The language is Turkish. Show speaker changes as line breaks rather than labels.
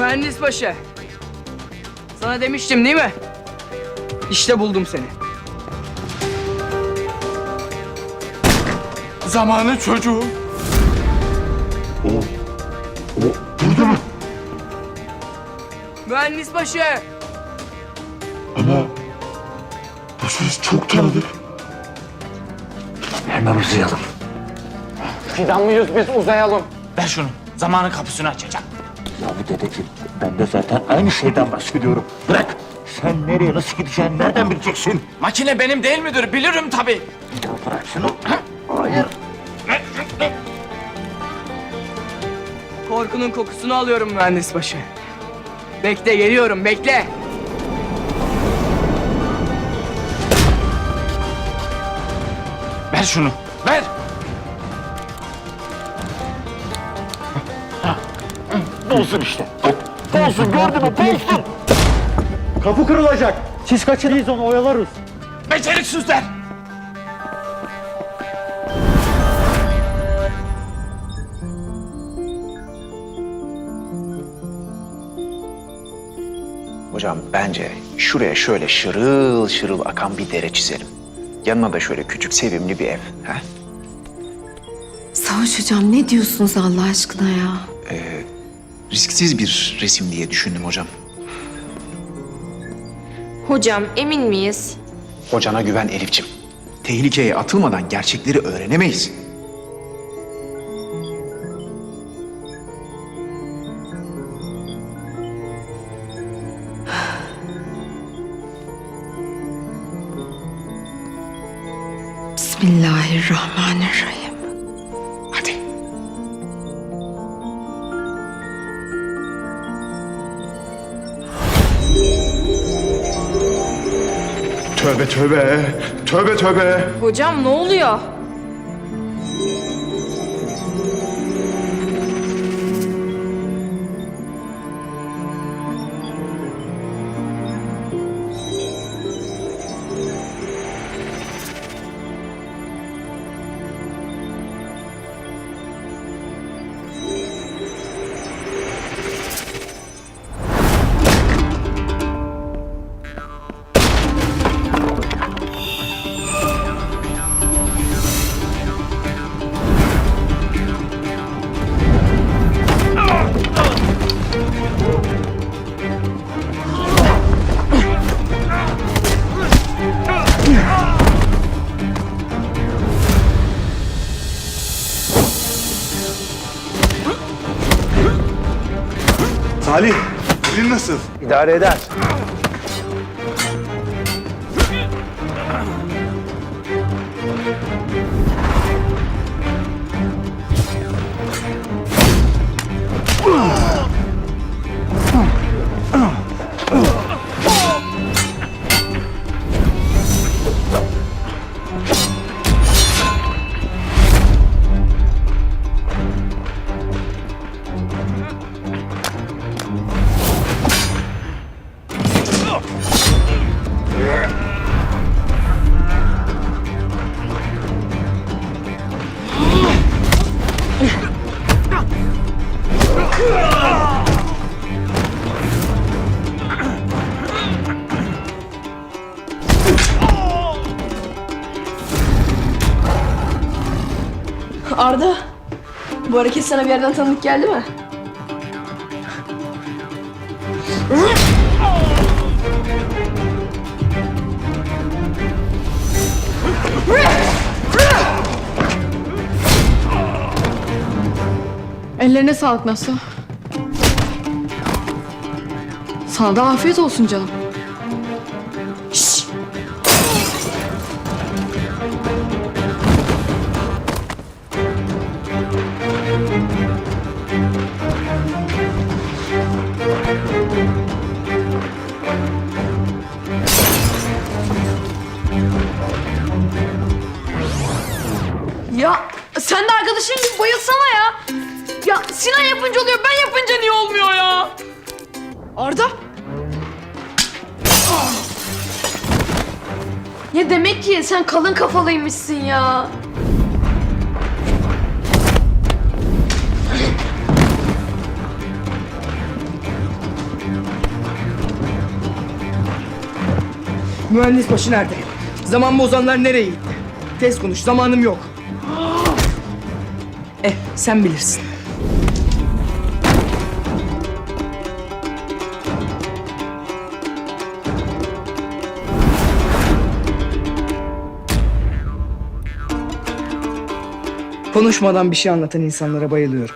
Mühendis başı. Sana demiştim değil mi? İşte buldum seni.
Zamanı çocuğu.
Mühendis başı.
Ama bu ses çok tanıdık. Hemen uzayalım.
Fidan mıyız biz uzayalım. Ver şunu. Zamanın kapısını açacağım.
Ya bu dedeciğim ben de zaten aynı şeyden bahsediyorum. Bırak. Sen nereye nasıl gideceğini nereden bileceksin?
Makine benim değil midir? Bilirim tabii.
Ya bırak şunu. Hayır.
Korkunun kokusunu alıyorum mühendis başı. Bekle geliyorum bekle.
Ver şunu. Ver.
Dolsun işte. Dolsun gördün mü? Dolsun.
Kapı kırılacak. Siz kaçın biz onu oyalarız.
Beceriksizler.
Hocam bence şuraya şöyle şırıl şırıl akan bir dere çizelim. Yanına da şöyle küçük sevimli bir ev. He?
Savaş hocam ne diyorsunuz Allah aşkına ya?
Risksiz bir resim diye düşündüm hocam.
Hocam emin miyiz?
Hocana güven Elifçim. Tehlikeye atılmadan gerçekleri öğrenemeyiz.
Bismillahirrahmanirrahim.
Tövbe tövbe. Tövbe tövbe.
Hocam ne oluyor?
Salih, dilin nasıl?
İdare eder.
Arda, bu hareket sana bir yerden tanıdık geldi mi? Ellerine sağlık Nasıl? Sana da afiyet olsun canım. Ya sen de arkadaşın gibi bayılsana ya. Ya Sinan yapınca oluyor, ben yapınca niye olmuyor ya? Arda. Ah. Ya demek ki sen kalın kafalıymışsın ya.
Mühendis başı nerede? Zaman bozanlar nereye gitti? Tez konuş, zamanım yok. Eh, sen bilirsin. Konuşmadan bir şey anlatan insanlara bayılıyorum.